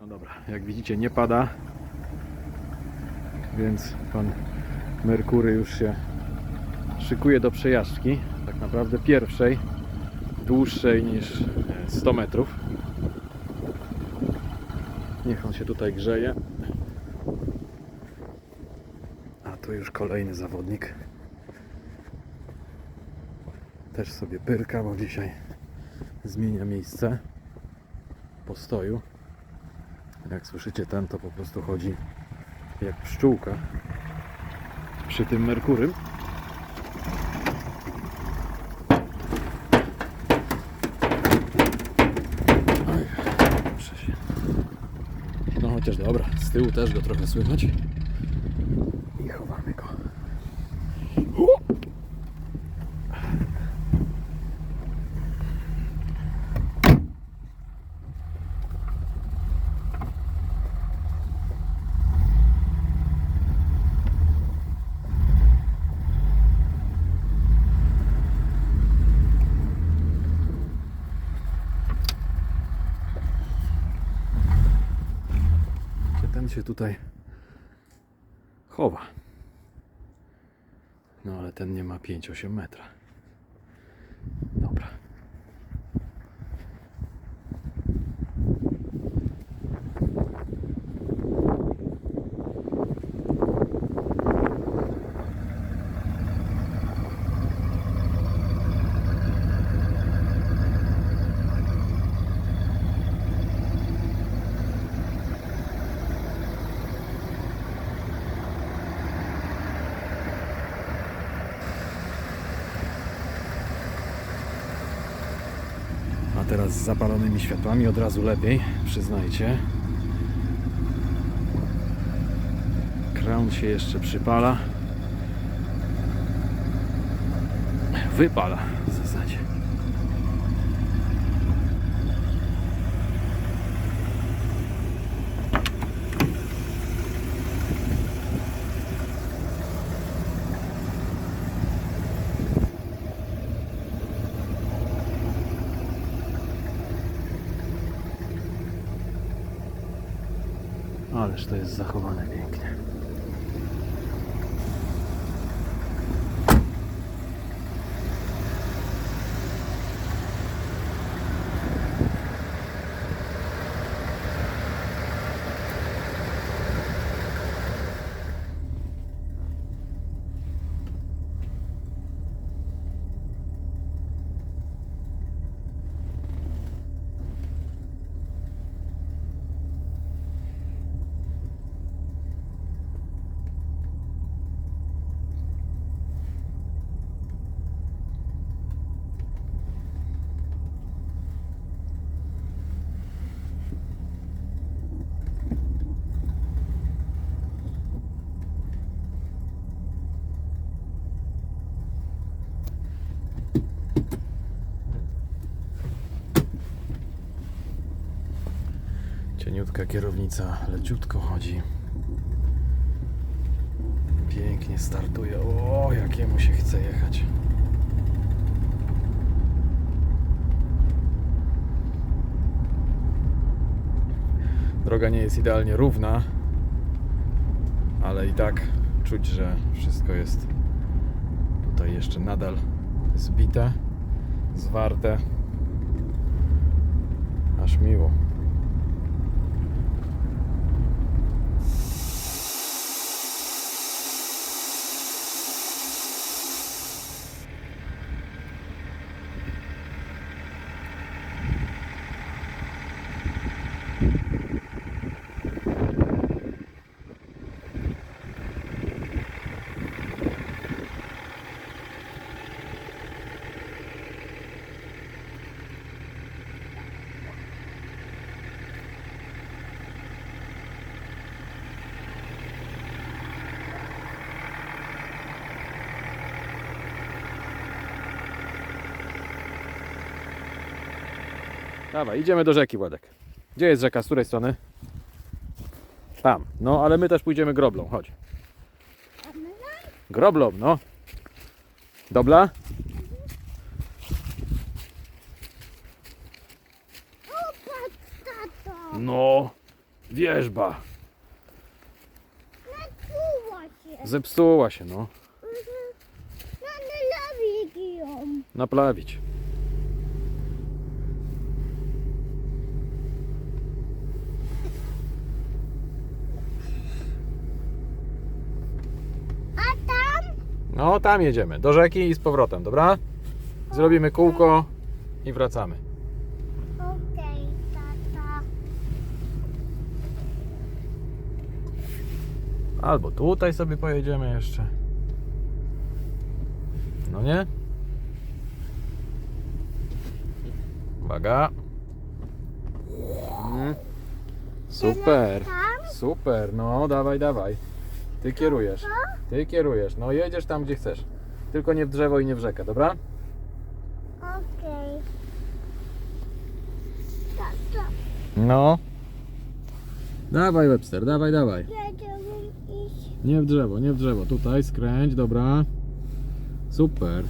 No dobra, jak widzicie nie pada, więc pan Merkury już się szykuje do przejażdżki, tak naprawdę pierwszej, dłuższej niż e, 100 metrów. Niech on się tutaj grzeje. A tu już kolejny zawodnik. Też sobie pyrka, bo dzisiaj zmienia miejsce postoju. Jak słyszycie, ten to po prostu chodzi jak pszczółka przy tym Merkurym. No chociaż dobra, z tyłu też go trochę słychać. I chowamy go. Się tutaj chowa? No ale ten nie ma 5-8 metra. Dobra. A teraz z zapalonymi światłami od razu lepiej, przyznajcie. Crown się jeszcze przypala. Wypala w zasadzie. Ależ to jest zachowane pięknie. Cieniutka kierownica leciutko chodzi. Pięknie startuje. O, jakiemu się chce jechać. Droga nie jest idealnie równa, ale i tak czuć, że wszystko jest tutaj jeszcze nadal zbite, zwarte. Aż miło. Dawaj, idziemy do rzeki, Władek. Gdzie jest rzeka? Z której strony? Tam. No, ale my też pójdziemy groblą. Chodź. Groblą, no. Tato! No. Wierzba. Zepsuła się, no. Mhm. Nie ją. A tam? No, tam jedziemy. Do rzeki i z powrotem, dobra? Zrobimy kółko i wracamy. Okej, tata. Albo tutaj sobie pojedziemy jeszcze. No nie? Uwaga. Mm. Super. Super, no dawaj, dawaj. Ty kierujesz. Ty kierujesz. No jedziesz tam, gdzie chcesz. Tylko nie w drzewo i nie w rzekę, dobra? Okej. No. Dawaj, Webster, dawaj, dawaj. jedziemy iść. Nie w drzewo, nie w drzewo. Tutaj skręć, dobra. Super.